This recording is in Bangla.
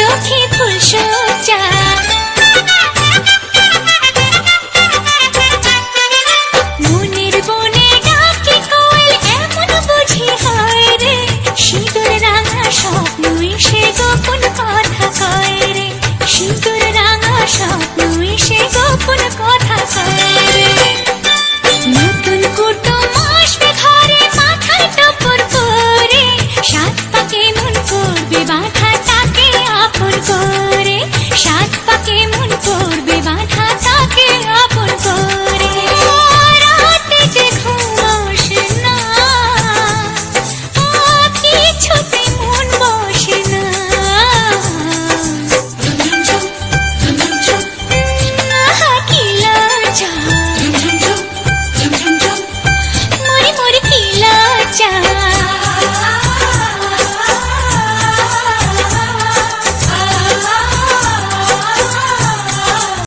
চোখে ফুল সজ্জা